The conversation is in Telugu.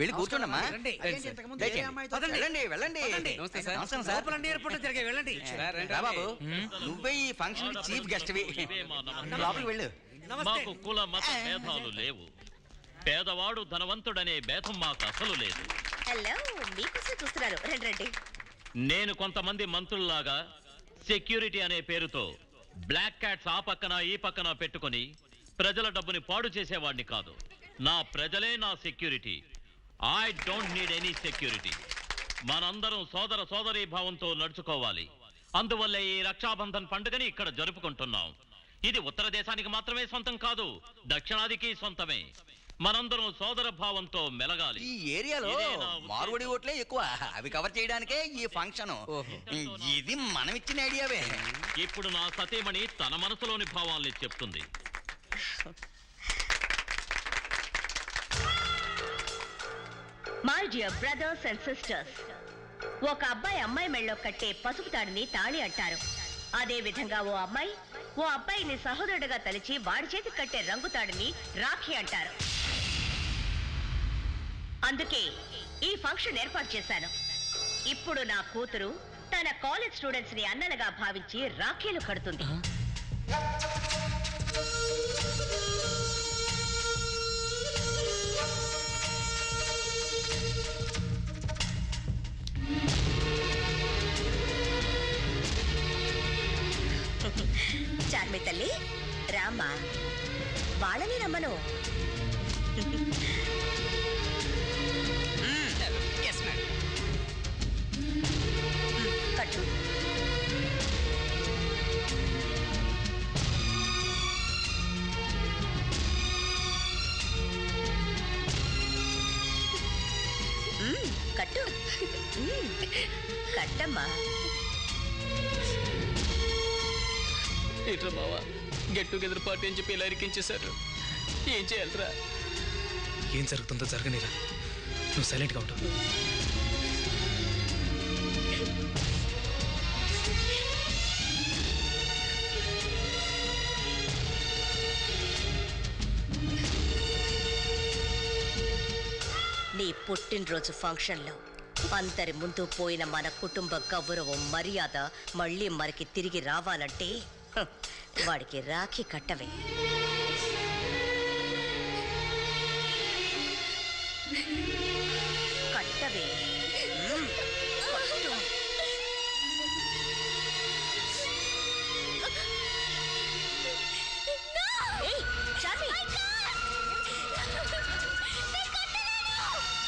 వెళ్ళి కూర్చోండమ్మా. వెళ్ళండి వెళ్ళండి. పదండి. నమస్తే సార్. నమస్కారం సార్. వెళ్ళండి. రా బాబు. నువ్వే ఈ ఫంక్షన్ చీఫ్ గెస్ట్ లోపలికి వెళ్ళు. మాకు కుల మత భేదాలు లేవు. పేదవాడు ధనవంతుడనే భేదం మాకు అసలు లేదు. హలో మీకోసం చూస్తున్నారు. రండి రండి. నేను కొంతమంది మంత్రుల్లాగా సెక్యూరిటీ అనే పేరుతో బ్లాక్ క్యాట్స్ ఆ పక్కన ఈ పక్కన పెట్టుకొని ప్రజల డబ్బుని పాడు చేసేవాడిని కాదు. నా ప్రజలే నా security. I don't need any security మనందరం సోదర సోదరీ భావంతో నడుచుకోవాలి. అందువల్లే ఈ రక్షాబంధన్ పండుగని ఇక్కడ జరుపుకుంటున్నాం. ఇది ఉత్తర దేశానికి మాత్రమే సొంతం కాదు దక్షిణాదికి సొంతమే. మనందరం సోదర భావంతో మెలగాలి. ఈ ఏరియాలో ఇదే నా ఉద్దేశం. మార్వడి ఓట్లే ఎక్కువ. అవి కవర్ చేయడానికే ఈ ఫంక్షన్. ఇది మనం ఇచ్చిన ఐడియావే. ఇప్పుడు నా సతీమణి తన మనసులోని భావాల్ని చెప్తుంది. My dear brothers and sisters ఒక అబ్బాయి అమ్మాయి మెళ్ళో కట్టే పసుపు తాడిని తాళి అంటారు. అదే విధంగా ఓ అమ్మాయి ఓ అబ్బాయిని సహోదరుడుగా తలిచి వాడి చేతికి కట్టే రంగు తాడిని రాఖీ అంటారు. అందుకే ఈ ఫంక్షన్ ఏర్పాటు చేశాను. ఇప్పుడు నా కూతురు తన కాలేజ్ స్టూడెంట్స్ని అన్నలుగా భావించి రాఖీలు కడుతుంది. చార్మి తల్లి రామా వాళ్ళని రమ్మను. కట్టు. కట్టు. మ్మ్, కట్టమ్మా. ఏంట్రా బావా? గెట్ టుగెదర్ పార్టీ అని చెప్పి ఇలా ఇరికించేశారు. ఏం చేయాలిరా? ఏం జరుగుతుందో జరగనిరా. నువ్వు సైలెంట్గా ఉంటావు నీ పుట్టినరోజు ఫంక్షన్లో అందరి ముందు పోయిన మన కుటుంబ గౌరవం మర్యాద మళ్ళీ మనకి తిరిగి రావాలంటే వాడికి రాఖీ కట్టవే. కట్టవే.